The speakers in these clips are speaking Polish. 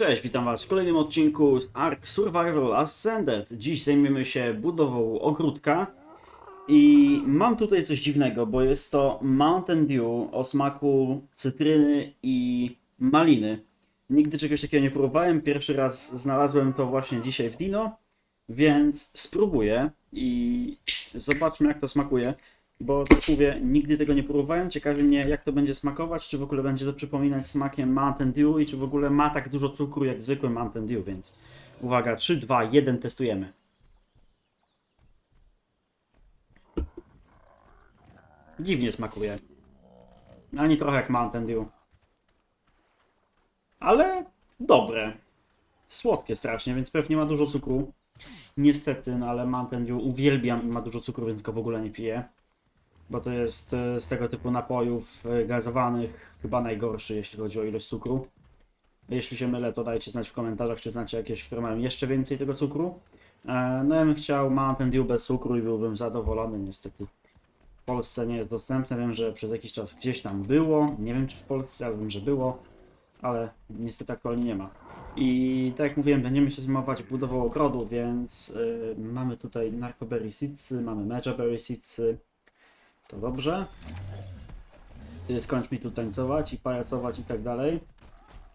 Cześć, witam Was w kolejnym odcinku z Ark Survival Ascended. Dziś zajmiemy się budową ogródka i mam tutaj coś dziwnego, bo jest to Mountain Dew o smaku cytryny i maliny. Nigdy czegoś takiego nie próbowałem, pierwszy raz znalazłem to właśnie dzisiaj w Dino, więc spróbuję i zobaczmy jak to smakuje. Bo tak mówię, nigdy tego nie próbowałem. Ciekawi mnie, jak to będzie smakować, czy w ogóle będzie to przypominać smakiem Mountain Dew i czy w ogóle ma tak dużo cukru jak zwykły Mountain Dew, więc uwaga, 3, 2, 1, testujemy. Dziwnie smakuje. Ani trochę jak Mountain Dew. Ale dobre. Słodkie strasznie, więc pewnie ma dużo cukru. Niestety, no ale Mountain Dew uwielbiam i ma dużo cukru, więc go w ogóle nie piję bo to jest e, z tego typu napojów e, gazowanych chyba najgorszy, jeśli chodzi o ilość cukru. Jeśli się mylę, to dajcie znać w komentarzach, czy znacie jakieś, które mają jeszcze więcej tego cukru. E, No ja bym chciał Mountain Dew bez cukru i byłbym zadowolony. Niestety w Polsce nie jest dostępne. Wiem, że przez jakiś czas gdzieś tam było. Nie wiem, czy w Polsce, ale wiem, że było. Ale niestety aktualnie nie ma. I tak jak mówiłem, będziemy się zajmować budową ogrodu, więc y, mamy tutaj Narcoberry Seedsy, mamy Mejaberry Seedsy, to dobrze. Ty skończ mi tu tańcować i pajacować i tak dalej.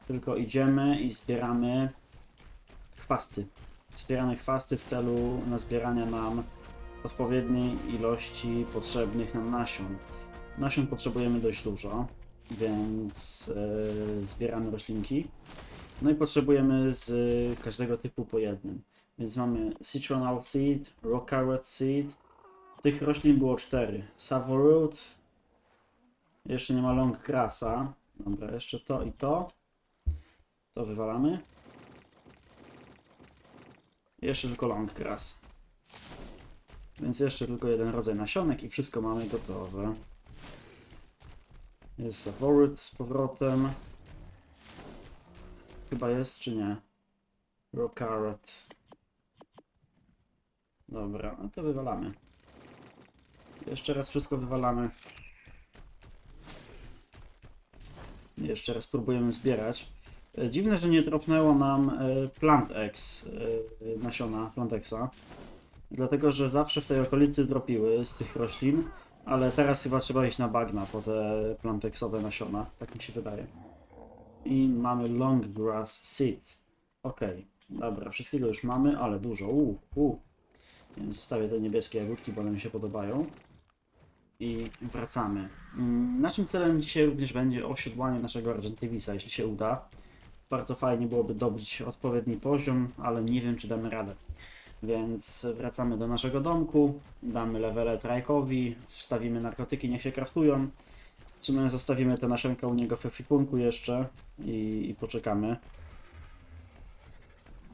Tylko idziemy i zbieramy chwasty. Zbieramy chwasty w celu nazbierania nam odpowiedniej ilości potrzebnych nam nasion. Nasion potrzebujemy dość dużo, więc yy, zbieramy roślinki. No i potrzebujemy z każdego typu po jednym. Więc mamy citronal seed, rock carrot seed, tych roślin było cztery. Savoroot. Jeszcze nie ma long grassa. Dobra, jeszcze to i to. To wywalamy. Jeszcze tylko long grass. Więc jeszcze tylko jeden rodzaj nasionek i wszystko mamy gotowe. Jest Savoroot z powrotem. Chyba jest, czy nie? Rock carrot. Dobra, no to wywalamy. Jeszcze raz wszystko wywalamy. Jeszcze raz próbujemy zbierać. E, Dziwne, że nie tropnęło nam e, Plant X, e, nasiona Plantexa. Dlatego, że zawsze w tej okolicy dropiły z tych roślin, ale teraz chyba trzeba iść na bagna po te plantexowe nasiona, tak mi się wydaje. I mamy long grass seeds. Ok, dobra, wszystkiego już mamy, ale dużo. Uu, uu. Więc zostawię te niebieskie jagódki, bo one mi się podobają i wracamy. Mm, Naszym celem dzisiaj również będzie osiodłanie naszego Argentivisa, jeśli się uda. Bardzo fajnie byłoby dobić odpowiedni poziom, ale nie wiem, czy damy radę. Więc wracamy do naszego domku, damy levele trajkowi, wstawimy narkotyki, niech się kraftują. W sumie zostawimy te nasionka u niego w ekwipunku jeszcze i, i poczekamy.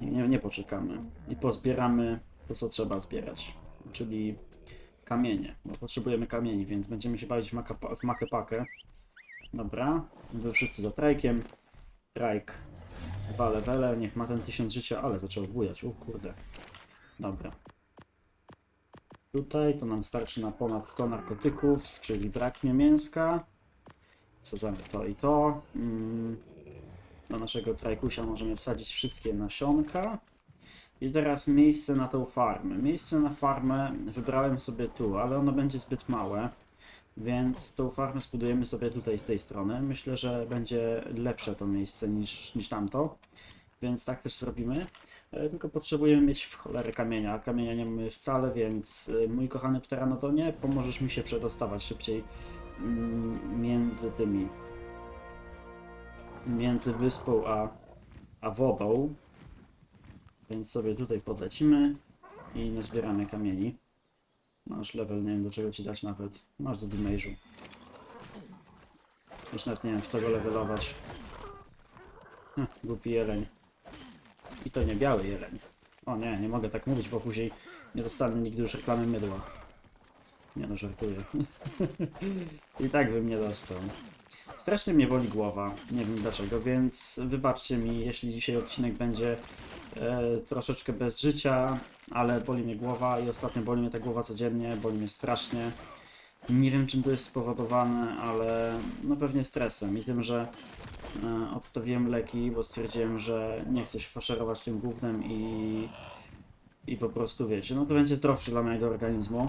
Nie, nie poczekamy. I pozbieramy to, co trzeba zbierać. Czyli kamienie, bo potrzebujemy kamieni, więc będziemy się bawić w, maka, w makę pakę. Dobra, wy wszyscy za trajkiem. Trajk, dwa levele, niech ma ten tysiąc życia, ale zaczął bujać, u kurde. Dobra. Tutaj to nam starczy na ponad 100 narkotyków, czyli braknie mięska. Co za to i to. Mm. Do naszego trajkusia możemy wsadzić wszystkie nasionka. I teraz miejsce na tą farmę. Miejsce na farmę wybrałem sobie tu, ale ono będzie zbyt małe, więc tą farmę zbudujemy sobie tutaj z tej strony. Myślę, że będzie lepsze to miejsce niż, niż tamto, więc tak też zrobimy. E, Tylko potrzebujemy mieć w cholerę kamienia. Kamienia nie mamy wcale, więc e, mój kochany Pteranotonie, pomożesz mi się przedostawać szybciej mm, między tymi między wyspą a, a wodą. Więc sobie tutaj podlecimy i nazbieramy kamieni. Masz level, nie wiem do czego ci dać nawet. Masz do damage'u. Już nawet nie wiem w co go levelować. Hm, głupi jeleń. I to nie biały jeleń. O nie, nie mogę tak mówić, bo później nie dostanę nigdy już reklamy mydła. Nie no, żartuję. I tak bym nie dostał. Strasznie mnie boli głowa, nie wiem dlaczego, więc wybaczcie mi, jeśli dzisiaj odcinek będzie troszeczkę bez życia, ale boli mnie głowa i ostatnio boli mnie ta głowa codziennie, boli mnie strasznie. Nie wiem czym to jest spowodowane, ale no pewnie stresem i tym, że e, odstawiłem leki, bo stwierdziłem, że nie chcę się faszerować tym gównem i, i po prostu wiecie, no to będzie zdrowszy dla mojego organizmu.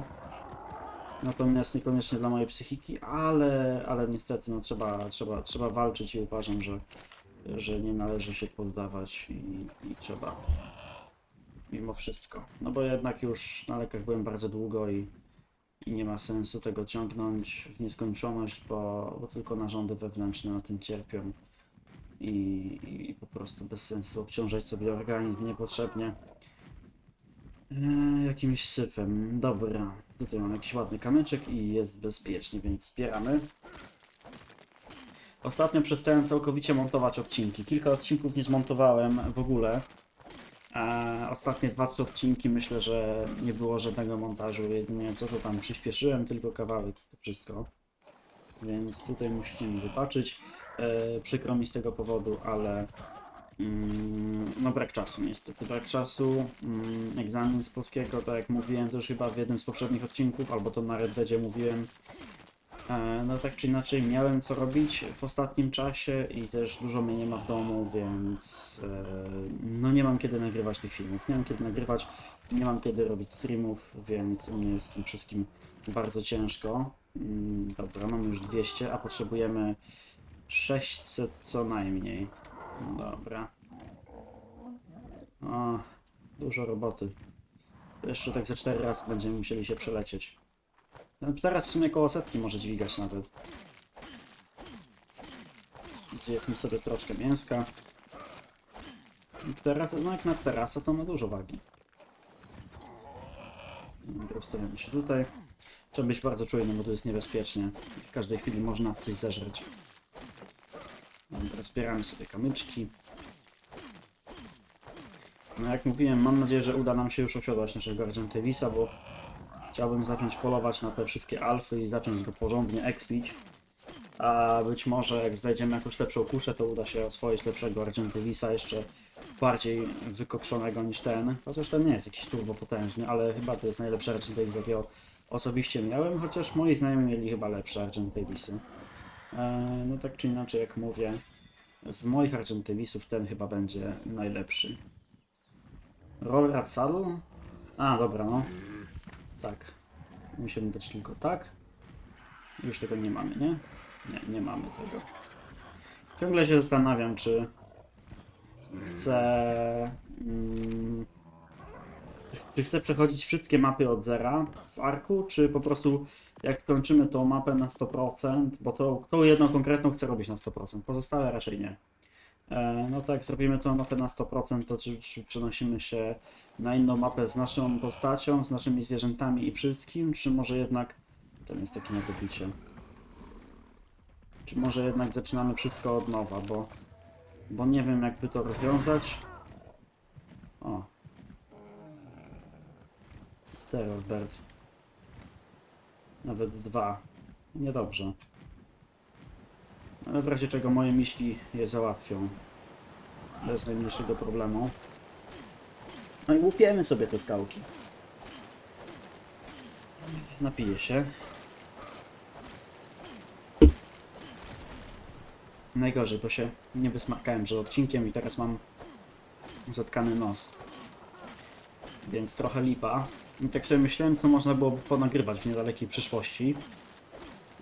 Natomiast niekoniecznie dla mojej psychiki, ale, ale niestety no, trzeba, trzeba, trzeba walczyć i uważam, że, że nie należy się poddawać i, i trzeba mimo wszystko. No bo jednak już na lekach byłem bardzo długo i, i nie ma sensu tego ciągnąć w nieskończoność, bo, bo tylko narządy wewnętrzne na tym cierpią i, i, po prostu bez sensu obciążać sobie organizm niepotrzebnie. Eee, jakimś syfem. Dobra, tutaj mam jakiś ładny kamyczek i jest bezpiecznie, więc zbieramy. Ostatnio przestałem całkowicie montować odcinki. Kilka odcinków nie zmontowałem w ogóle. A ostatnie dwa trzy odcinki myślę, że nie było żadnego montażu. Jedynie co to tam przyspieszyłem, tylko kawałek to wszystko. Więc tutaj musicie mi wybaczyć. E, przykro mi z tego powodu, ale mm, no brak czasu niestety. Brak czasu. Mm, egzamin z polskiego, tak jak mówiłem też chyba w jednym z poprzednich odcinków, albo to na Red Deadzie mówiłem. E, No tak czy inaczej miałem co robić w ostatnim czasie i też dużo mnie nie ma w domu, więc e, no nie mam kiedy nagrywać tych filmów. Nie mam kiedy nagrywać, nie mam kiedy robić streamów, więc u mnie jest tym wszystkim bardzo ciężko. Mm, Dobra, mamy już 200, a potrzebujemy 600 co najmniej. No Dobra. O, dużo roboty. Jeszcze tak ze 4 razy będziemy musieli się przelecieć. No, Teraz w sumie koło setki może dźwigać nawet. Zjedzmy sobie troszkę mięska. Teraz, no jak na terasa to ma dużo wagi. Dobra, Ustawiamy się tutaj. Trzeba być bardzo czujnym, bo tu jest niebezpiecznie. W każdej chwili można coś zeżreć. Dobra, zbieramy sobie kamyczki. No jak mówiłem, mam nadzieję, że uda nam się już osiodłać naszego Argent Davisa, bo Chciałbym zacząć polować na te wszystkie alfy i zacząć go porządnie expić. A być może jak znajdziemy jakąś lepszą kuszę, to uda się oswoić lepszego Argentywisa, jeszcze bardziej wykokszonego niż ten. Chociaż ten nie jest jakiś turbo potężny, ale chyba to jest najlepszy Argentywis, jakiego osobiście miałem, chociaż moi znajomi mieli chyba lepsze Argentivisy. Eee, no tak czy inaczej, jak mówię, z moich Argentivisów ten chyba będzie najlepszy. Rollrat Saddle? A, dobra, no. Tak. Musimy dać tylko tak. Już tego nie mamy, nie? Nie, nie mamy tego. Ciągle się zastanawiam, czy chcę... Mm, czy chcę przechodzić wszystkie mapy od zera w arku, czy po prostu jak skończymy tą mapę na 100%, bo to, tą jedną konkretną chcę robić na 100%, pozostałe raczej nie. E, No to jak zrobimy tą mapę na 100%, to czy, czy przenosimy się na inną mapę z naszą postacią, z naszymi zwierzętami i wszystkim, czy może jednak... Ten jest taki na dobicie. Czy może jednak zaczynamy wszystko od nowa, bo... Bo nie wiem jakby to rozwiązać. O. Terror Bird. Nawet dwa. Niedobrze. Ale w razie czego moje miśki je załatwią. Bez najmniejszego problemu. No i łupiemy sobie te skałki. Napiję się. Najgorzej, bo się nie wysmakałem przed odcinkiem i teraz mam zatkany nos. Więc trochę lipa. I tak sobie myślałem, co można byłoby ponagrywać w niedalekiej przyszłości.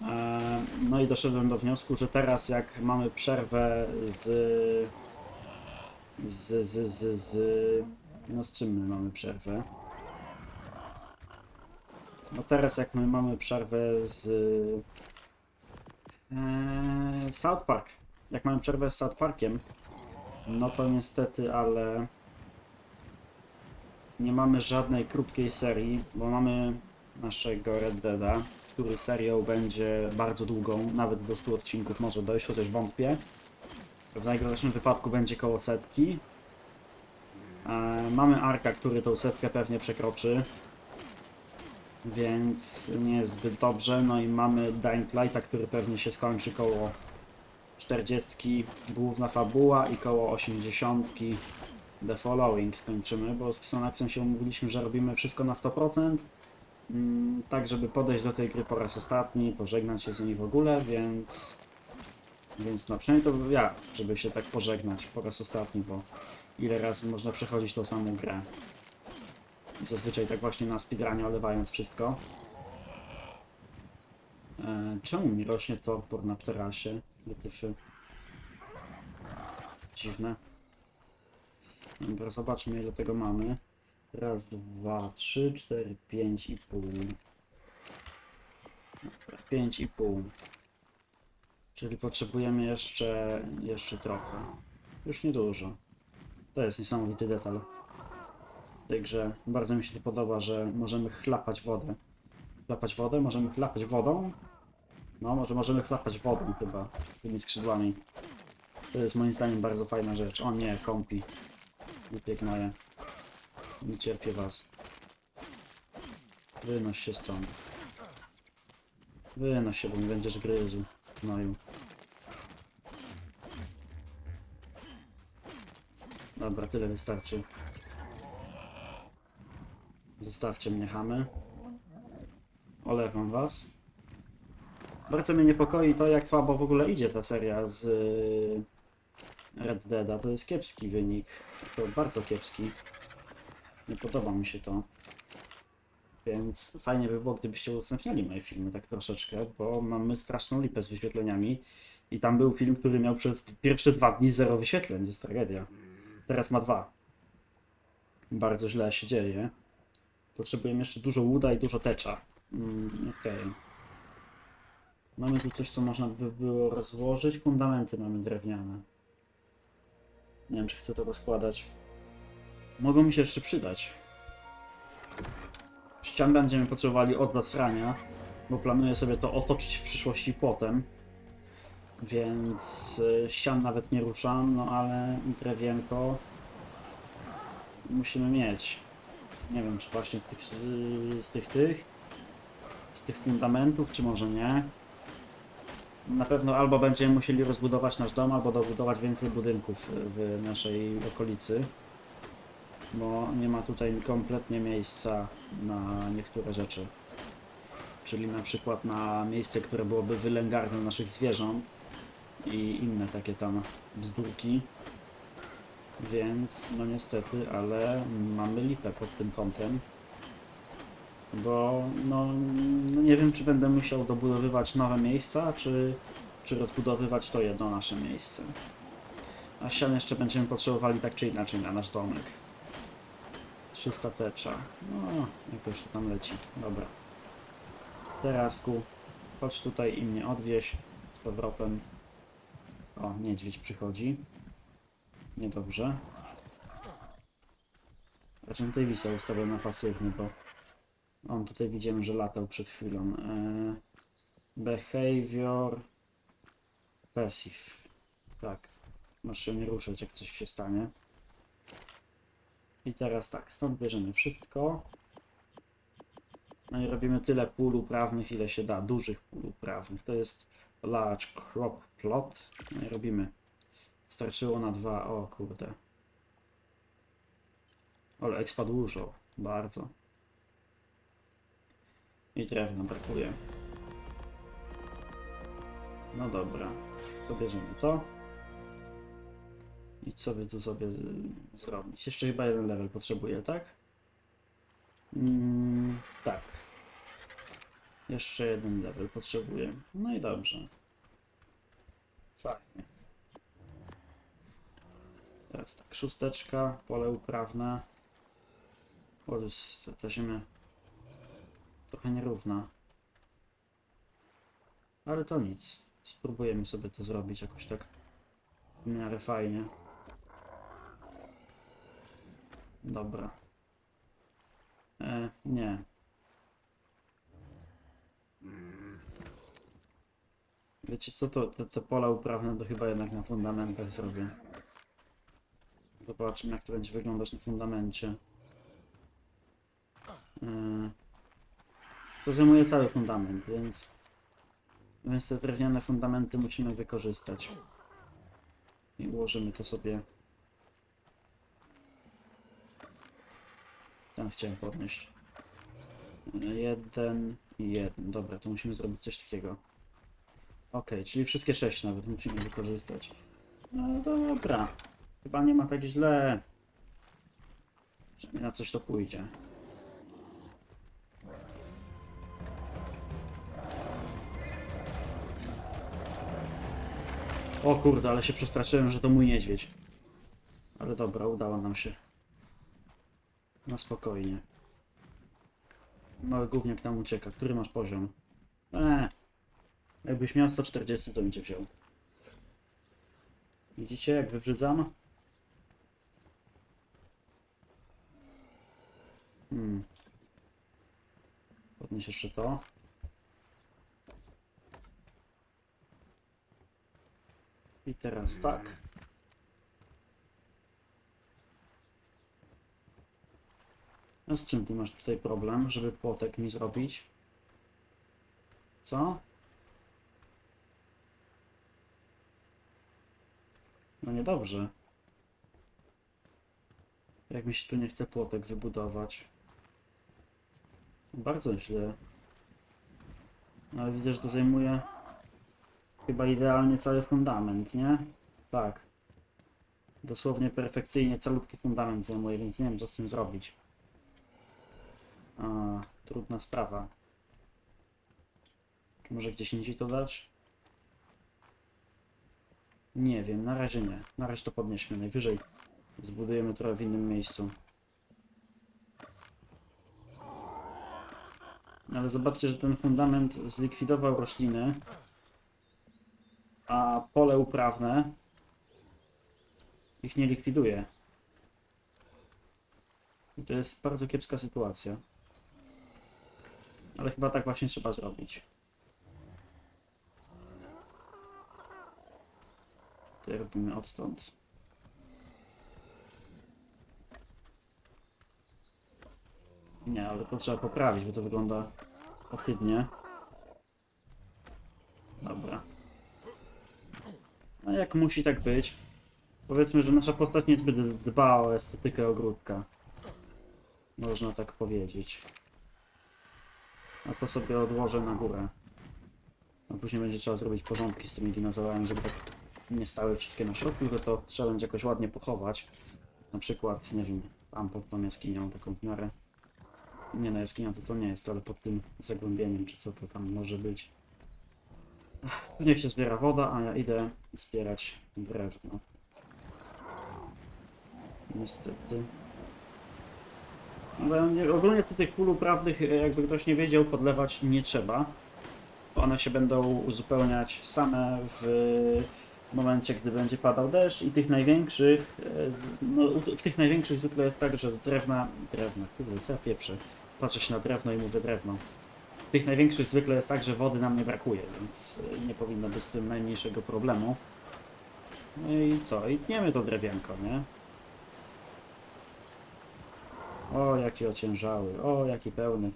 Eee, No i doszedłem do wniosku, że teraz jak mamy przerwę z... z... z... z... z... No z czym my mamy przerwę? No teraz jak my mamy przerwę z... Eee, South Park. Jak mamy przerwę z South Parkiem, no to niestety, ale nie mamy żadnej krótkiej serii, bo mamy naszego Red Deada, który serią będzie bardzo długą, nawet do 100 odcinków może dojść, chociaż wątpię. W najgorszym wypadku będzie koło setki. E, mamy Arka, który tą setkę pewnie przekroczy, więc nie jest zbyt dobrze. No i mamy Dying Lighta, który pewnie się skończy koło 40 główna fabuła i koło 80 The Following skończymy, bo z Xanaxem się umówiliśmy, że robimy wszystko na 100%. Mm, tak, żeby podejść do tej gry po raz ostatni, pożegnać się z niej w ogóle, więc Więc no przynajmniej to ja, żeby się tak pożegnać po raz ostatni, bo ile razy można przechodzić tą samą grę. Zazwyczaj tak właśnie na speedrunie olewając wszystko. E, czemu mi rośnie torpor na pterasie? Wytyfy. Dziwne. Dobra, zobaczmy ile tego mamy. Raz, dwa, trzy, cztery, pięć i pół. Dobra, pięć i pół. Czyli potrzebujemy jeszcze, jeszcze trochę. Już niedużo. To jest niesamowity detal. Grze bardzo mi się to podoba, że możemy chlapać wodę. Chlapać wodę? Możemy chlapać wodą? No, może możemy chlapać wodą chyba, tymi skrzydłami. To jest moim zdaniem bardzo fajna rzecz. O nie, kompi. Nie pięknaje. Nie cierpię was. Wynoś się stąd. Wynoś się, bo nie będziesz gryzł. Gnoju. Dobra, tyle wystarczy. Zostawcie mnie, chamy. Olewam was. Bardzo mnie niepokoi to, jak słabo w ogóle idzie ta seria z y, Red Deada. To jest kiepski wynik. To bardzo kiepski. Nie podoba mi się to. Więc fajnie by było, gdybyście udostępniali moje filmy tak troszeczkę, bo mamy straszną lipę z wyświetleniami. I tam był film, który miał przez pierwsze dwa dni zero wyświetleń. To jest tragedia. Teraz ma dwa. Bardzo źle się dzieje. Potrzebujemy jeszcze dużo łuda i dużo tecza. Mm, Okej. Mamy tu coś, co można by było rozłożyć. Fundamenty mamy drewniane. Nie wiem, czy chcę to rozkładać. Mogą mi się jeszcze przydać. Ścian będziemy potrzebowali od zasrania, bo planuję sobie to otoczyć w przyszłości płotem. Więc y, ścian nawet nie ruszam, no ale drewienko musimy mieć. Nie wiem, czy właśnie z tych, z tych tych, z tych fundamentów, czy może nie. Na pewno albo będziemy musieli rozbudować nasz dom, albo dobudować więcej budynków w naszej okolicy. Bo nie ma tutaj kompletnie miejsca na niektóre rzeczy. Czyli na przykład na miejsce, które byłoby wylęgarnią naszych zwierząt i inne takie tam bzdurki. Więc no niestety, ale mamy lipę pod tym kątem. Bo no, no nie wiem, czy będę musiał dobudowywać nowe miejsca, czy, czy rozbudowywać to jedno nasze miejsce. A ścian jeszcze będziemy potrzebowali tak czy inaczej na nasz domek. 300 tecza. No, jakoś to tam leci. Dobra. Terasku, chodź tutaj i mnie odwieź z powrotem. O, niedźwiedź przychodzi. Niedobrze. Raczej wisa ustawiam na pasywny, bo on tutaj widzimy, że latał przed chwilą. Eee, behavior passive. Tak. Masz się nie ruszać, jak coś się stanie. I teraz tak, stąd bierzemy wszystko. No i robimy tyle pól uprawnych, ile się da, dużych pól uprawnych. To jest large crop plot. No i robimy. Starczyło na dwa, o kurde. Ale expa dużo, bardzo. I drewna brakuje. No dobra, to bierzemy to. I co by tu sobie zrobić? Jeszcze chyba jeden level potrzebuję, tak? Mm, tak. Jeszcze jeden level potrzebuję. No i dobrze. Fajnie. Teraz tak, szósteczka, pole uprawne. O, jest ta ziemia trochę nierówna. Ale to nic. Spróbujemy sobie to zrobić jakoś tak w miarę fajnie. Dobra. E, nie. Wiecie co, to, te, te pola uprawne to chyba jednak na fundamentach zrobię. Zobaczmy jak to będzie wyglądać na fundamencie. E, to zajmuje cały fundament, więc, więc te drewniane fundamenty musimy wykorzystać. I ułożymy to sobie. Tam chciałem podnieść. Jeden i jeden. Dobra, to musimy zrobić coś takiego. Okej, czyli wszystkie sześć nawet musimy wykorzystać. No dobra. Chyba nie ma tak źle. Przynajmniej na coś to pójdzie. O kurde, ale się przestraszyłem, że to mój niedźwiedź. Ale dobra, udało nam się. Na spokojnie. Mały gówniak tam ucieka. Który masz poziom? Eee. Jakbyś miał 140, to bym cię wziął. Widzicie, jak wybrzydzam? Hmm. Podnieś jeszcze to. I teraz tak. A z czym ty masz tutaj problem, żeby płotek mi zrobić? Co? No niedobrze. Jak mi się tu nie chce płotek wybudować. Bardzo źle. Ale widzę, że to zajmuje chyba idealnie cały fundament, nie? Tak. Dosłownie perfekcyjnie calutki fundament zajmuje, więc nie wiem co z tym zrobić. A, trudna sprawa. Czy może gdzieś indziej to dać? Nie wiem, na razie nie. Na razie to podnieśmy. Najwyżej zbudujemy trochę w innym miejscu. Ale zobaczcie, że ten fundament zlikwidował rośliny, a pole uprawne ich nie likwiduje. I to jest bardzo kiepska sytuacja. Ale chyba tak właśnie trzeba zrobić. To robimy odtąd. Nie, ale to trzeba poprawić, bo to wygląda ohydnie. Dobra. No jak musi tak być. Powiedzmy, że nasza postać niezbyt dba o estetykę ogródka. Można tak powiedzieć. A to sobie odłożę na górę. A później będzie trzeba zrobić porządki z tymi dinozaurami, żeby tak nie stały wszystkie na środku, tylko to trzeba będzie jakoś ładnie pochować. Na przykład, nie wiem, tam pod tą jaskinią, taką w miarę. Nie no, jaskinia to to nie jest, ale pod tym zagłębieniem, czy co to tam może być. Tu niech się zbiera woda, a ja idę zbierać drewno. Niestety. Ale nie- ogólnie tu tych pól uprawnych, e, jakby ktoś nie wiedział, podlewać nie trzeba. One się będą uzupełniać same w momencie, gdy będzie padał deszcz i tych największych, e, no tych największych zwykle jest tak, że drewna, drewna, kurde, co ja pieprzę, patrzę się na drewno i mówię drewno. Tych największych zwykle jest tak, że wody nam nie brakuje, więc e, nie powinno być z tym najmniejszego problemu. No i co? I tniemy to drewienko, nie? O, jaki ociężały, o, jaki pełny.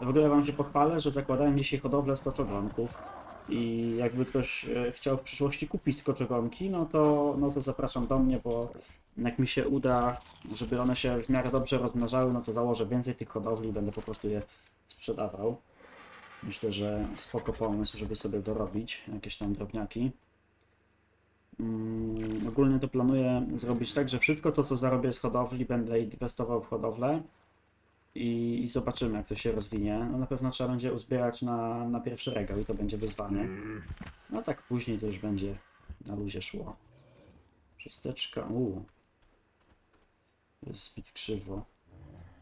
W ogóle wam się pochwalę, że zakładałem dzisiaj hodowlę stoczogonków i jakby ktoś e, chciał w przyszłości kupić skoczogonki, no to, no to zapraszam do mnie, bo jak mi się uda, żeby one się w miarę dobrze rozmnażały, no to założę więcej tych hodowli i będę po prostu je sprzedawał. Myślę, że spoko pomysł, żeby sobie dorobić jakieś tam drobniaki. Mm, ogólnie to planuję zrobić tak, że wszystko to, co zarobię z hodowli, będę inwestował w hodowlę i, zobaczymy, jak to się rozwinie. No na pewno trzeba będzie uzbierać na, na pierwszy regał i to będzie wyzwanie. No tak później to już będzie na luzie szło. Szósteczka, uuu. Jest zbyt krzywo.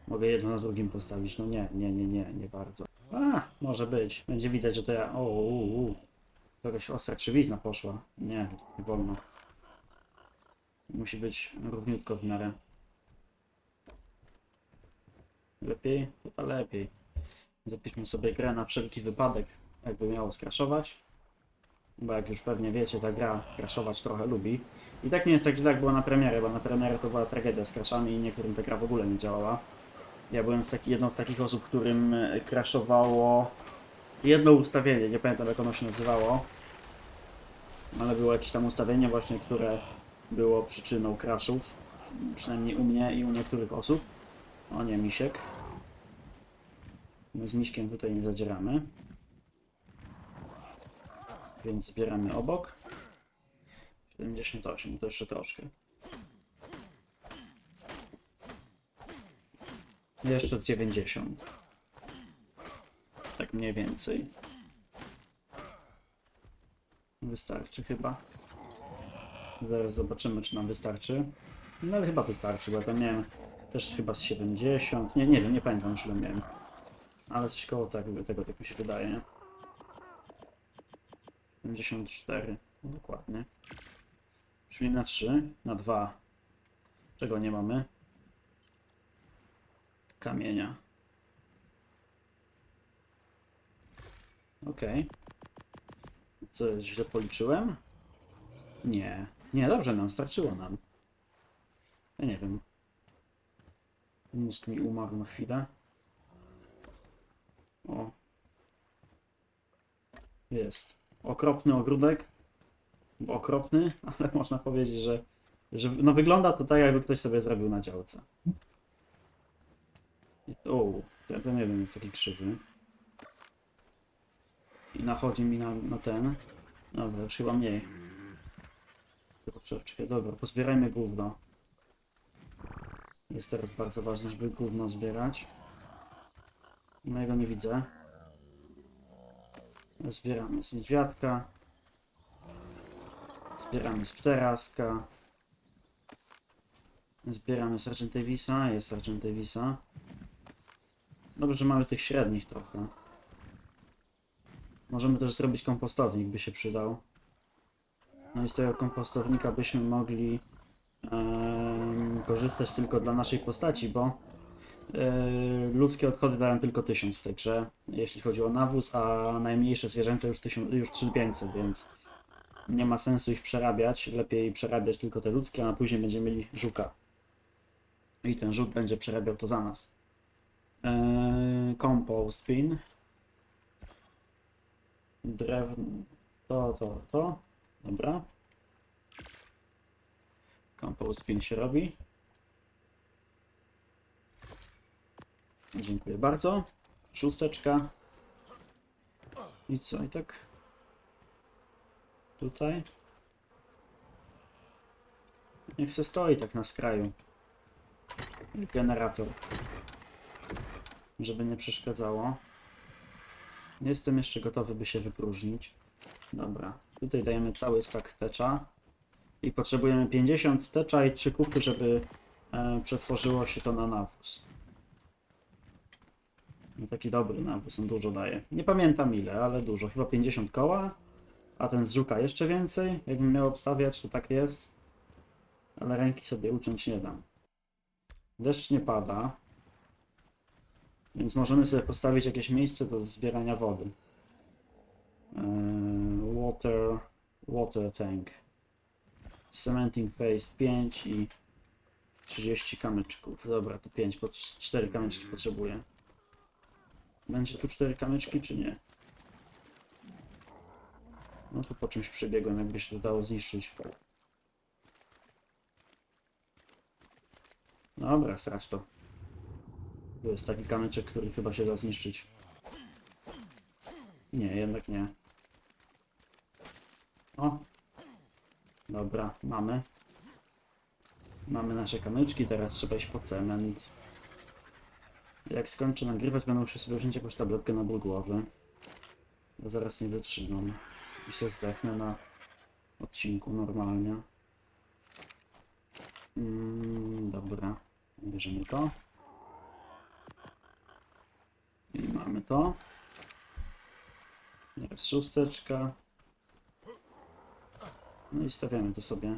Mogę jedno na drugim postawić. No nie, nie, nie, nie, nie bardzo. A, może być. Będzie widać, że to ja... O, u, u. Jakaś ostra krzywizna poszła. Nie, nie wolno. Musi być równiutko w miarę. Lepiej? Chyba lepiej. Zapiszmy sobie grę na wszelki wypadek, jakby miało skraszować. Bo jak już pewnie wiecie, ta gra crashować trochę lubi. I tak nie jest tak źle jak była na premierę, bo na premierę to była tragedia z crashami i niektórym ta gra w ogóle nie działała. Ja byłem z taki, jedną z takich osób, którym e, crashowało jedno ustawienie, nie pamiętam jak ono się nazywało. Ale było jakieś tam ustawienie właśnie, które było przyczyną crashów. Przynajmniej u mnie i u niektórych osób. O nie, misiek. My z miśkiem tutaj nie zadzieramy. Więc zbieramy obok. 78, to jeszcze troszkę. Jeszcze z 90. Tak mniej więcej. Wystarczy chyba. Zaraz zobaczymy, czy nam wystarczy. No ale chyba wystarczy, bo ja tam miałem też chyba z 70. Nie, nie wiem, nie pamiętam, czy ile miałem. Ale coś koło tego, tego tak mi się wydaje. nie? 74, dokładnie. Czyli na 3, na 2. Czego nie mamy? Kamienia. Okej. Co jest, źle policzyłem? Nie. Nie, dobrze nam, starczyło nam. Ja nie wiem. Mózg mi umarł na chwilę. O. Jest. Okropny ogródek. Okropny, ale można powiedzieć, że, że no wygląda to tak, jakby ktoś sobie zrobił na działce. O, ten, ten jeden jest taki krzywy. I nachodzi mi na, na ten. Dobra, już chyba mniej. Troszeczkę. Dobra, pozbierajmy gówno. Jest teraz bardzo ważne, żeby gówno zbierać. No jego nie widzę. Zbieramy z niedźwiadka. Zbieramy z pteraska. Zbieramy Sergeant Davisa. Jest Sergeant Davisa. Dobrze, że mamy tych średnich trochę. Możemy też zrobić kompostownik, by się przydał. No i z tego kompostownika byśmy mogli korzystać tylko dla naszej postaci, bo e, ludzkie odchody dają tylko 1000 w tej grze, jeśli chodzi o nawóz, a najmniejsze zwierzęce już, 1000, już 3500, więc nie ma sensu ich przerabiać. Lepiej przerabiać tylko te ludzkie, a później będziemy mieli żuka. I ten żuk będzie przerabiał to za nas. Eee, compost bin. Drewno. To, to, to. Dobra. Bin się robi. Dziękuję bardzo. Szósteczka. I co? I tak. Tutaj. Niech se stoi tak na skraju. Generator. Żeby nie przeszkadzało. Nie Jestem jeszcze gotowy, by się wypróżnić. Dobra. Tutaj dajemy cały stack tecza. I potrzebujemy 50 tecza i 3 kupy, żeby e, przetworzyło się to na nawóz. No taki dobry nawóz, on dużo daje. Nie pamiętam ile, ale dużo. Chyba 50 koła. A ten z żuka jeszcze więcej. Jakbym miał obstawiać, to tak jest. Ale ręki sobie uciąć nie dam. Deszcz nie pada. Więc możemy sobie postawić jakieś miejsce do zbierania wody. Eee, water, water tank. Cementing paste 5 i 30 kamyczków. Dobra, to 5, po 4 kamyczki potrzebuję. Będzie tu 4 kamyczki, czy nie? No to po czymś przebiegłem, jakby się to dało zniszczyć. Dobra, strać to. Tu jest taki kamyczek, który chyba się da zniszczyć. Nie, jednak nie. O! Dobra, mamy. Mamy nasze kamyczki, teraz trzeba iść po cement. Jak skończę nagrywać, będę musiał sobie wziąć jakąś tabletkę na ból głowy. Bo zaraz nie wytrzymam. I się zdechnę na odcinku normalnie. Mm, dobra, bierzemy to. I mamy to. Teraz szósteczka. No i stawiamy to sobie.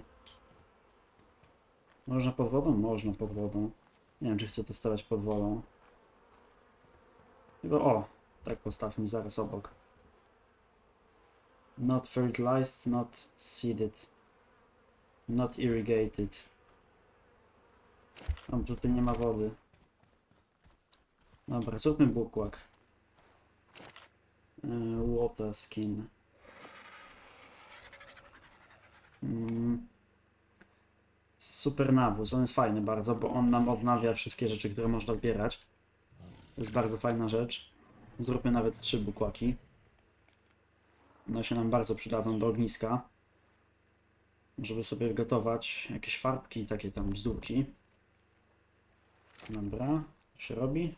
Można pod wodą? Można pod wodą. Nie wiem, czy chcę to stawiać pod wodą. Chyba o, tak postawmy zaraz obok. Not fertilized, not seeded. Not irrigated. Tam tutaj nie ma wody. Dobra, zróbmy bukłak. Yy, Water skin. Mm. Super nawóz, on jest fajny bardzo, bo on nam odnawia wszystkie rzeczy, które można zbierać. To jest bardzo fajna rzecz. Zróbmy nawet trzy bukłaki. One się nam bardzo przydadzą do ogniska. Żeby sobie gotować jakieś farbki, takie tam bzdurki. Dobra, to się robi.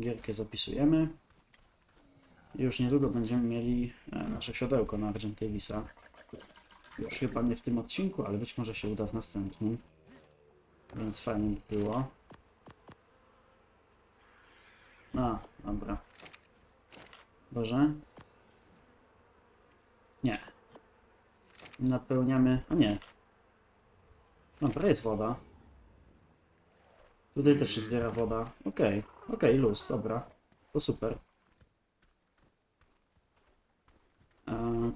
Gierkę zapisujemy. Już niedługo będziemy mieli e, nasze siodełko na Argent Davisa. Już chyba nie w tym odcinku, ale być może się uda w następnym. Więc fajnie by było. A, dobra. Boże. Nie. Napełniamy. A nie. Dobra, jest woda. Tutaj też się zbiera woda. Okej, okej, luz, dobra. To super.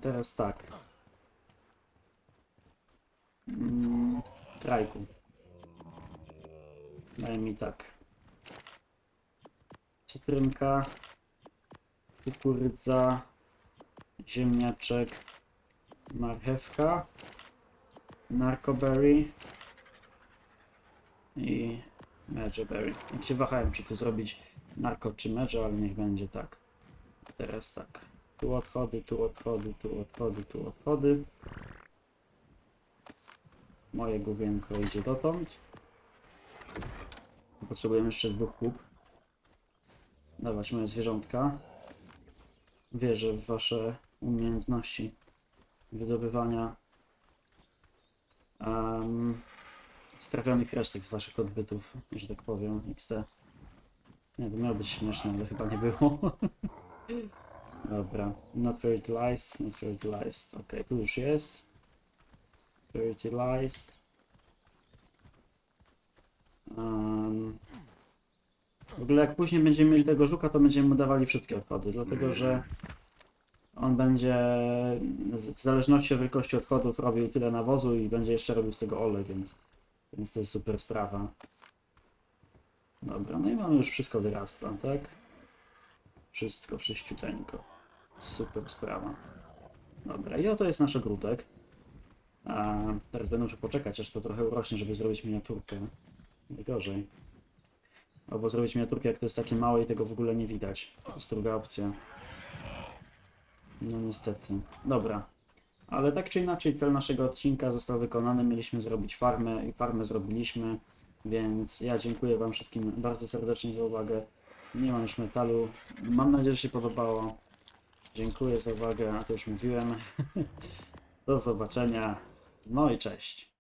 Teraz tak. Mm, Trajku. Daj mi tak. Cytrynka. Kukurydza. Ziemniaczek. Marchewka. Narcoberry. I Medjoberry. Jak się wahałem, czy tu zrobić narko czy medjo, ale niech będzie tak. Teraz tak. Tu odchody, tu odchody, tu odchody, tu odchody. Moje główienko idzie dotąd. Potrzebujemy jeszcze dwóch kup. Dawać moje zwierzątka. Wierzę w wasze umiejętności wydobywania um, resztek z waszych odbytów, że tak powiem, XT. Nie, to miało być śmieszne, ale chyba nie było. Dobra, not fertilized, not fertilized. Ok, tu już jest. Fertilized. Um, w ogóle jak później będziemy mieli tego żuka, to będziemy mu dawali wszystkie odchody, dlatego że on będzie w zależności od wielkości odchodów robił tyle nawozu i będzie jeszcze robił z tego olej, więc, więc to jest super sprawa. Dobra, no i mamy już wszystko wyrasta, tak? Wszystko, wszyściuteńko. Super sprawa. Dobra, i oto jest nasz ogródek. A teraz będę musiał poczekać, aż to trochę urośnie, żeby zrobić miniaturkę. Najgorzej. Albo zrobić miniaturkę, jak to jest takie małe i tego w ogóle nie widać. To jest druga opcja. No niestety. Dobra. Ale tak czy inaczej cel naszego odcinka został wykonany. Mieliśmy zrobić farmę i farmę zrobiliśmy. Więc ja dziękuję Wam wszystkim bardzo serdecznie za uwagę. Nie mam już metalu. Mam nadzieję, że się podobało. Dziękuję za uwagę, a to już mówiłem. Do zobaczenia. No i cześć.